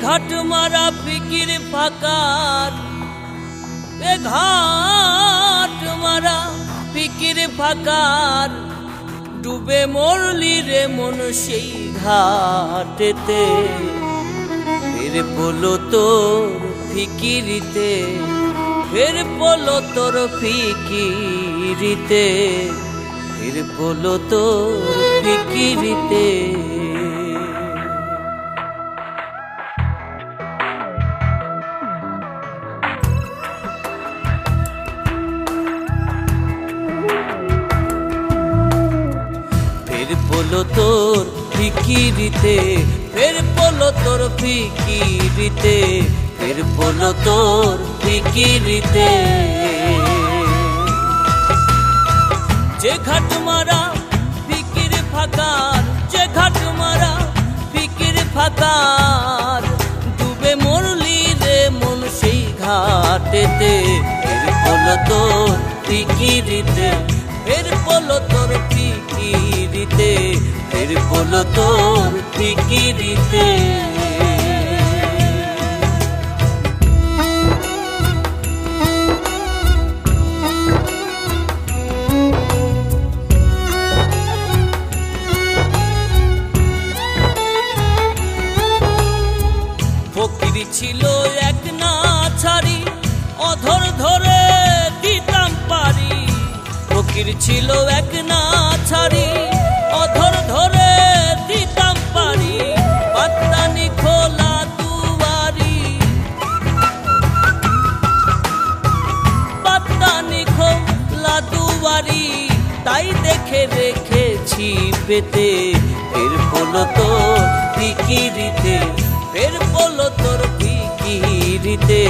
ঘাট মারা ফিকির ফাকার। এ ঘাট মারা ফিকির ফাকার। ডুবে মরলি রে মন সেই ঘাটেতে। ফের পলো তোর ফিকিরিতে, ফের পলো তোর ফিকিরিতে, ফের পলো তোর ফিকিরিতে। পলো তোর ফিকিরিতে, ফের পলো তোর ফিকিরিতে, ফের পলো তোর ফিকিরিতে। যে ঘাট মারা ফিকির ফাকার, যে ঘাট মারা ফিকির ফাকার, ডুবে মরলি রে মন সেই ঘাটেতে, ফের পলো তোর ফিকিরিতে, ফের পলো তোর ফিকিরিতে। ফের পলো তোর ফিকিরিতে। ফকির ছিল এক না ছাড়ি অধর ধরে দিতাম পারি। ফকির ছিল এক না ছাড়ি রেখেছি পেতে। ফের পলো তোর ফিকিরিতে। ফের পলো তোর ফিকিরিতে।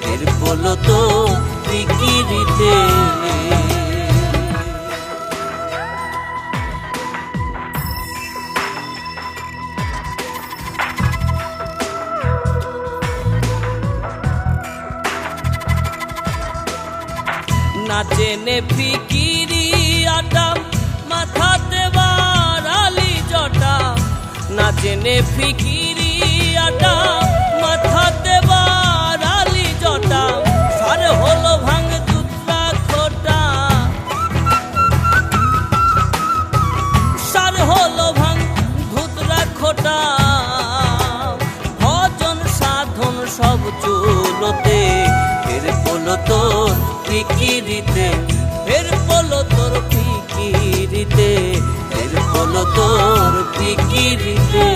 ফের পলো তোর ফিকিরিতে। না জেনে ফিকিরি আটা জেনে ফিকিরি আটা মাথাতে বাড়ালি জটা, সার হলো ভাঙ দুধরা খোটা। সার হলো ভাঙ ধুতরা খোটা। ভজন সাধন সব চুলোতে, ফের পলো তোর ফিকিরিতে, ফের পলো তোর ফিকিরিতে। হলো তোর পিকিরিতে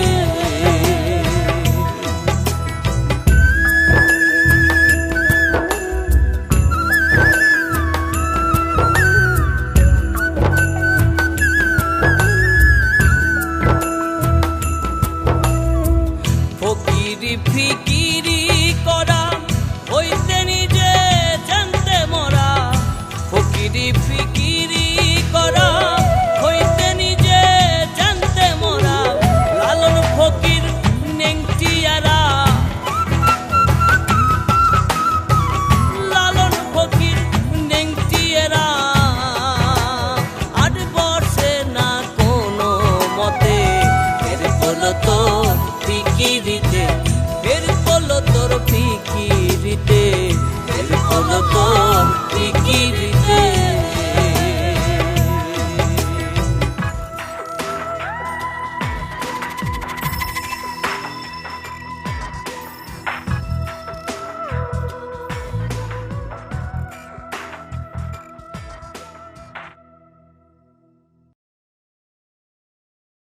ফকিরি ফিকিরি